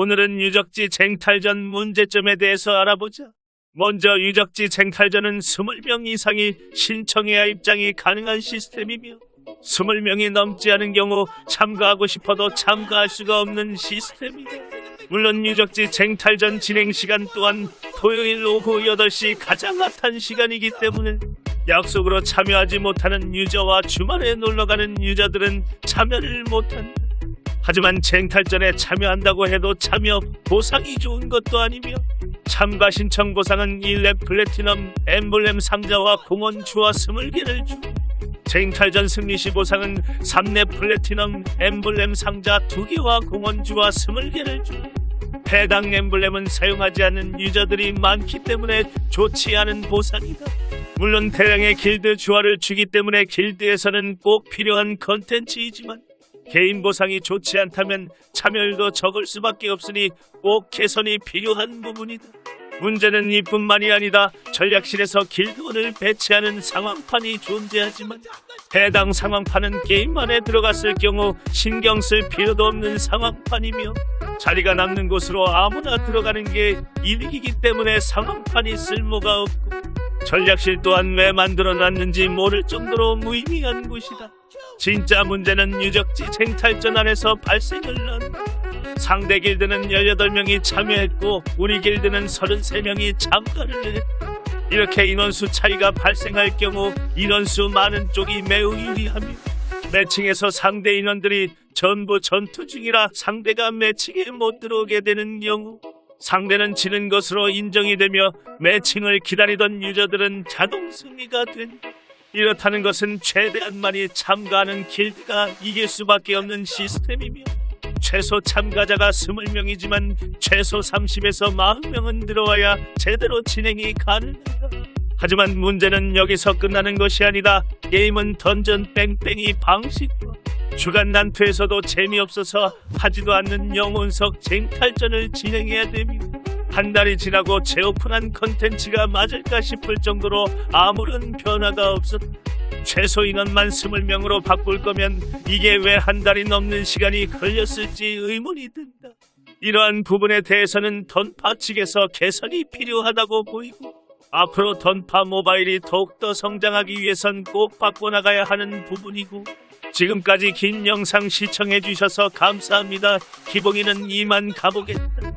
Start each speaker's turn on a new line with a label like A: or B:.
A: 오늘은 유적지 쟁탈전 문제점에 대해서 알아보자. 먼저 유적지 쟁탈전은 20명 이상이 신청해야 입장이 가능한 시스템이며 20명이 넘지 않은 경우 참가하고 싶어도 참가할 수가 없는 시스템이다. 물론 유적지 쟁탈전 진행 시간 또한 토요일 오후 8시 가장 핫한 시간이기 때문에 약속으로 참여하지 못하는 유저와 주말에 놀러가는 유저들은 참여를 못한다. 하지만 쟁탈전에 참여한다고 해도 참여 보상이 좋은 것도 아니며 참가 신청 보상은 1렙 플래티넘 엠블렘 상자와 공원 주화 20개를 주 쟁탈전 승리 시 보상은 3렙 플래티넘 엠블렘 상자 2개와 공원 주화 20개를 주 해당 엠블렘은 사용하지 않는 유저들이 많기 때문에 좋지 않은 보상이다. 물론 대량의 길드 주화를 주기 때문에 길드에서는 꼭 필요한 컨텐츠이지만 개인 보상이 좋지 않다면 참여율도 적을 수밖에 없으니 꼭 개선이 필요한 부분이다. 문제는 이뿐만이 아니다. 전략실에서 길드원을 배치하는 상황판이 존재하지만 해당 상황판은 게임 안에 들어갔을 경우 신경 쓸 필요도 없는 상황판이며 자리가 남는 곳으로 아무나 들어가는 게 이득이기 때문에 상황판이 쓸모가 없고 전략실 또한 왜 만들어 놨는지 모를 정도로 무의미한 곳이다. 진짜 문제는 유적지 쟁탈전 안에서 발생을 한다. 상대 길드는 18명이 참여했고 우리 길드는 33명이 참가를 했다. 이렇게 인원수 차이가 발생할 경우 인원수 많은 쪽이 매우 유리하며 매칭에서 상대 인원들이 전부 전투 중이라 상대가 매칭에 못 들어오게 되는 경우 상대는 지는 것으로 인정이 되며 매칭을 기다리던 유저들은 자동 승리가 된다. 이렇다는 것은 최대한 많이 참가하는 길드가 이길 수밖에 없는 시스템이며 최소 참가자가 20명이지만 최소 30에서 40명은 들어와야 제대로 진행이 가능하다. 하지만 문제는 여기서 끝나는 것이 아니다. 게임은 던전 뺑뺑이 방식과 주간 난투에서도 재미없어서 하지도 않는 영혼석 쟁탈전을 진행해야 됩니다. 한 달이 지나고 재오픈한 컨텐츠가 맞을까 싶을 정도로 아무런 변화가 없었다. 최소 인원만 20명으로 바꿀 거면 이게 왜 한 달이 넘는 시간이 걸렸을지 의문이 든다. 이러한 부분에 대해서는 던파 측에서 개선이 필요하다고 보이고 앞으로 던파 모바일이 더욱더 성장하기 위해선 꼭 바꿔나가야 하는 부분이고 지금까지 긴 영상 시청해주셔서 감사합니다. 기봉이는 이만 가보겠다.